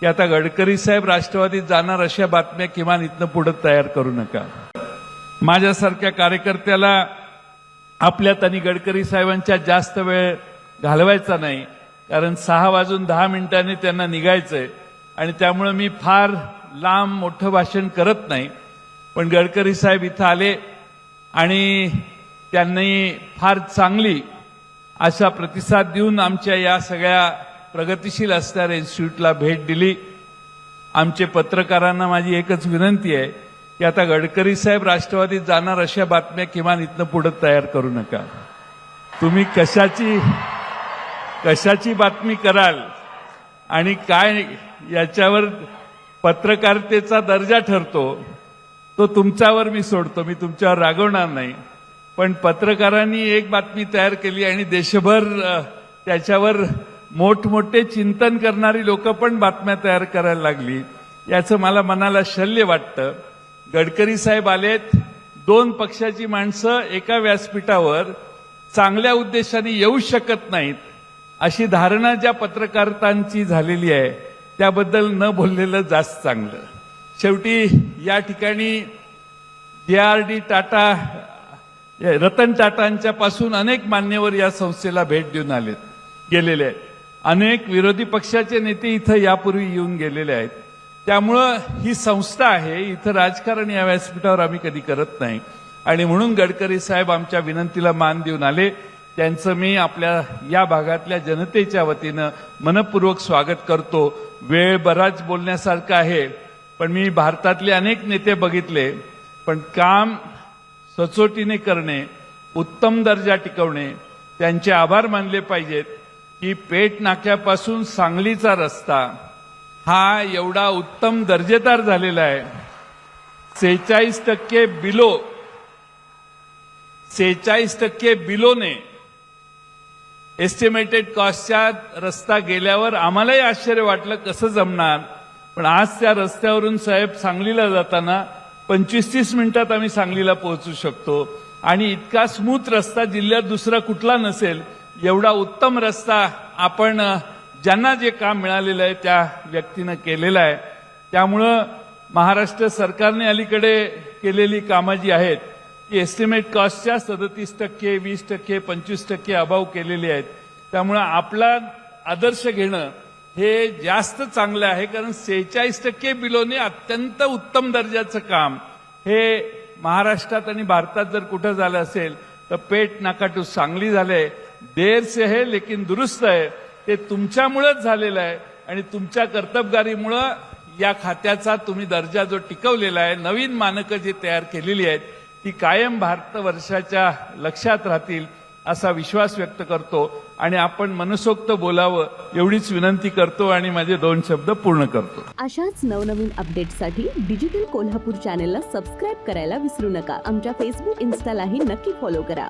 की आता गडकरी साहेब राष्ट्रवादीत जाणार अशा बातम्या किमान इथनं पुढे तयार करू नका. माझ्यासारख्या कार्यकर्त्याला आपल्यात आणि गडकरी साहेबांच्या जास्त वेळ घालवायचा नाही कारण सहा वाजून दहा मिनिटांनी त्यांना निघायचंय आणि त्यामुळे मी फार लांब मोठं भाषण करत नाही. पण गडकरी साहेब इथं आले आणि त्यांनी फार चांगली असा प्रतिसाद देऊन आमच्या या सगळ्या प्रगतिशील असणाऱ्या इन्स्टिट्यूटला भेट दिली. आमचे पत्रकारांना माझी एकच विनंती आहे की आता गडकरी साहेब राष्ट्रवादीत जाणार अशा बातम्या किमान इथनं पुढे तयार करू नका. तुम्ही कशाची कशाची बातमी कराल आणि काय याच्यावर पत्रकारितेचा दर्जा ठरतो तो तुमच्यावर मी सोडतो मी तुमच्यावर रागवणार नाही. पण पत्रकारांनी एक बातमी तयार केली आणि देशभर त्याच्यावर मोठमोठे चिंतन करणारी लोक पण बातम्या तयार करायला लागली. याचं मला मनाला शल्य वाटतं. गडकरी साहेब आलेत. दोन पक्षाची माणसं एका व्यासपीठावर चांगल्या उद्देशाने येऊ शकत नाहीत. अशी धारणा ज्या पत्रकारितांची झालेली आहे त्याबद्दल न बोललेलं जास्त चांगलं. शेवटी या ठिकाणी D R D Tata Ratan टाटांच्या पासून अनेक मान्यवर या संस्थेला भेट देऊन आलेत गेलेले आहेत. अनेक विरोधी पक्षाचे नेते इथं यापूर्वी येऊन गेलेले आहेत. त्यामुळं ही संस्था आहे इथं राजकारण या व्यासपीठावर आम्ही कधी करत नाही. आणि म्हणून गडकरी साहेब आमच्या विनंतीला मान देऊन आले. त्यांचं मी आपल्या या भागातल्या जनतेच्या वतीनं मनपूर्वक स्वागत करतो. वेळ बराच बोलण्यासारखा आहे पण मी भारतातले अनेक नेते बघितले पण काम सचोटीने करणे उत्तम दर्जा टिकवणे त्यांचे आभार मानले पाहिजेत. की पेट नाक्यापासून सांगलीचा रस्ता हा एवढा उत्तम दर्जेदार झालेला आहे. सेहेचाळीस टक्के बिलो सेहेचाळीस टक्के बिलोने एस्टिमेटेड कॉस्टच्या रस्ता गेल्यावर आम्हालाही आश्चर्य वाटलं कसं जमणार. पण आज त्या रस्त्यावरून साहेब सांगलीला जाताना पंचवीस तीस मिनिटात आम्ही सांगलीला पोहोचू शकतो. आणि इतका स्मूथ रस्ता जिल्ह्यात दुसरा कुठला नसेल एवढा उत्तम रस्ता आपण ज्यांना जे काम मिळालेलं आहे त्या व्यक्तीनं केलेलं आहे. त्यामुळं महाराष्ट्र सरकारने अलीकडे केलेली कामं जी आहेत ती एस्टिमेट कॉस्टच्या सदतीस टक्के वीस टक्के पंचवीस टक्के अभाव केलेले आहेत. त्यामुळं आपला आदर्श घेणं हे जास्त चांगलं आहे कारण सेहेचाळीस टक्के बिलोने अत्यंत उत्तम दर्जाचं काम हे महाराष्ट्रात आणि भारतात जर कुठं झालं असेल तर पेट नाकाटू सांगली झालंय. देर से है लेकिन दुरुस्त आहे. ते तुमच्यामुळेच झालेलं आहे. आणि तुमच्या कर्तबगारीमुळं या खात्याचा तुम्ही दर्जा जो टिकवलेला आहे नवीन मानकं जी तयार केलेली आहेत ती कायम भारत वर्षाच्या लक्षात राहतील असा विश्वास व्यक्त करतो. आणि आपण मनसोक्त बोलावं एवढीच विनंती करतो आणि माझे दोन शब्द पूर्ण करतो. अशाच नवनवीन अपडेटसाठी डिजिटल कोल्हापूर चॅनेलला सबस्क्राईब करायला विसरू नका. आमच्या फेसबुक इन्स्टालाही नक्की फॉलो करा.